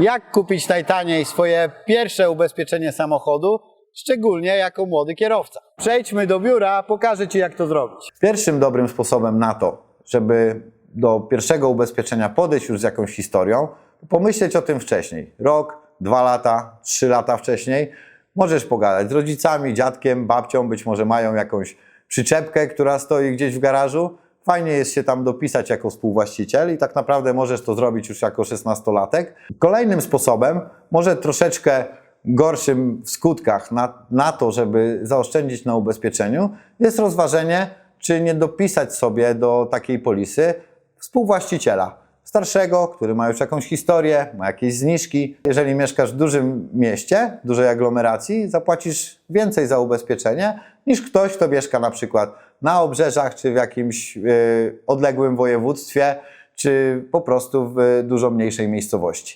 Jak kupić najtaniej swoje pierwsze ubezpieczenie samochodu, szczególnie jako młody kierowca? Przejdźmy do biura, pokażę Ci jak to zrobić. Pierwszym dobrym sposobem na to, żeby do pierwszego ubezpieczenia podejść już z jakąś historią, to pomyśleć o tym wcześniej. Rok, dwa lata, trzy lata wcześniej. Możesz pogadać z rodzicami, dziadkiem, babcią, być może mają jakąś przyczepkę, która stoi gdzieś w garażu. Fajnie jest się tam dopisać jako współwłaściciel i tak naprawdę możesz to zrobić już jako 16-latek. Kolejnym sposobem, może troszeczkę gorszym w skutkach na, na to, żeby zaoszczędzić na ubezpieczeniu, jest rozważenie, czy nie dopisać sobie do takiej polisy współwłaściciela starszego, który ma już jakąś historię, ma jakieś zniżki. Jeżeli mieszkasz w dużym mieście, dużej aglomeracji, zapłacisz więcej za ubezpieczenie niż ktoś, kto mieszka na przykład na obrzeżach czy w jakimś yy, odległym województwie, czy po prostu w dużo mniejszej miejscowości.